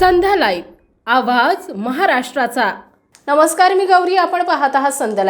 संध्या live. आवाज महाराष्ट्राचा. नमस्कार मी गौरी. आपण पाहत आहात संध्या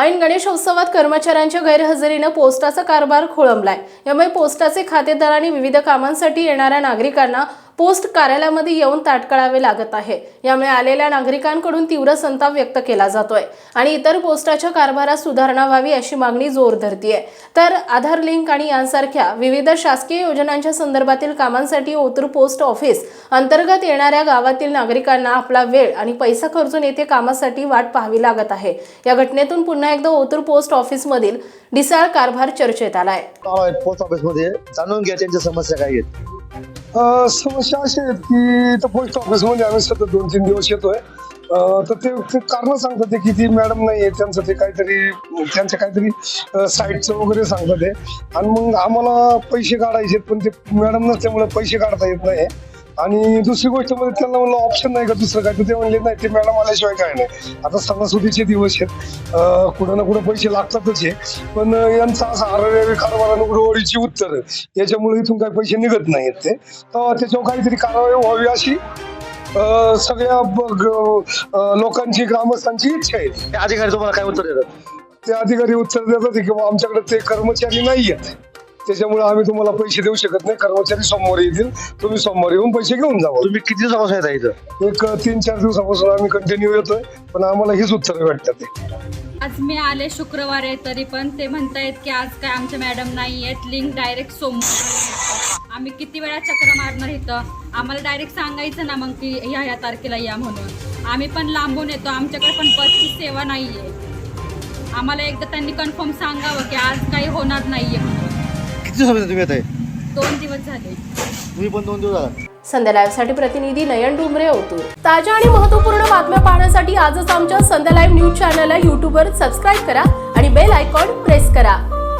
ऐन गणेशोत्सवात कर्मचाऱ्यांच्या गैरहजेरीनं पोस्टाचा कारभार खोळंबलाय. यामुळे पोस्टाचे खातेदार आणि विविध कामांसाठी येणाऱ्या नागरिकांना पोस्ट कार्यालयामध्ये येऊन ताटकळावे लागत आहे. यामुळे आलेल्या नागरिकांकडून तीव्र संताप व्यक्त केला जातोय आणि इतर पोस्टाच्या कारभारात सुधारणा व्हावी अशी मागणी जोर धरतीये. तर आधार लिंक आणि यांसारख्या विविध शासकीय योजनांच्या संदर्भातील कामांसाठी ओतूर पोस्ट ऑफिस अंतर्गत येणाऱ्या गावातील नागरिकांना आपला वेळ आणि पैसा खर्चून येथे कामासाठी वाट पाहावी लागत आहे. या घटनेतून पुन्हा एकदा ओतूर पोस्ट ऑफिसमधील ढिसाळ कारभार चर्चेत आलाय. आहे पोस्ट ऑफिसमध्ये जाणून घ्या त्यांच्या समस्या काय आहेत. अ, समस्या अशी आहेत की इथं पोस्ट ऑफिसमध्ये आम्ही सतत दोन तीन दिवस येतोय. अ, तर ते ते कारण सांगतात ते की ती मॅडम नाही आहे त्यांचं ते काहीतरी त्यांचं काहीतरी साईटचं वगैरे सांगतात ते आणि मग आम्हाला पैसे काढायचे पण ते मॅडम नसल्यामुळे पैसे काढता येत नाही. आणि दुसरी गोष्ट म्हणजे त्यांना म्हणलं ऑप्शन नाही का दुसरं काय? तर ते म्हणले नाही ते मॅडम आल्याशिवाय काय नाही. आता सणासुदीचे दिवस आहेत. कुठं ना कुठं पैसे लागतातच आहे पण यांचा असा अरव्यावी कारभारानं उडवडीची उत्तर याच्यामुळे इथून काही पैसे निघत नाहीत ते. तर त्याच्यावर काहीतरी कारवाई व्हावी अशी अ, सगळ्या लोकांची ग्रामस्थांची इच्छा आहे. ते अधिकारी तुम्हाला काय उत्तर देतात? ते अधिकारी उत्तर देतात की बाबा आमच्याकडे ते कर्मचारी नाही आहेत त्याच्यामुळे आम्ही तुम्हाला पैसे देऊ शकत नाही. कर्मचारी सोमवारी येतील. तुम्ही सोमवारी येऊन पैसे घेऊन जावा. तुम्ही किती दिवसापासून येता इथं? एक तीन चार दिवसापासून आम्ही कंटिन्यू येतोय. पण आम्हाला हीच उत्तरं भेटतात. ते आज मी आले शुक्रवार आहे तरी पण ते म्हणतायत की आज काय आमच्या मॅडम नाही आहेत. लिंक डायरेक्ट सोमवार आम्ही किती वेळा चक्र मारणार इथं? आम्हाला डायरेक्ट सांगायचं ना मग की ह्या ह्या तारखेला या म्हणून. आम्ही पण लांबून येतो. आमच्याकडे पण बसची सेवा नाही आहे आम्हाला एकदा त्यांनी कन्फर्म सांगावं की आज काही होणार नाही आहे किती दिवसापासून तुम्ही येत आहे दोन दिवस झाले. तुम्ही पण दोन दिवस झाला संध्या लाईव्हसाठी प्रतिनिधी नयन डुमरे ओतूर. ताज्या आणि महत्त्वपूर्ण बातम्या पाहण्यासाठी आजच आमच्या संध्या लाईव्ह न्यूज चॅनलला यूट्यूबवर सबस्क्राईब करा आणि बेल आयकॉन प्रेस करा.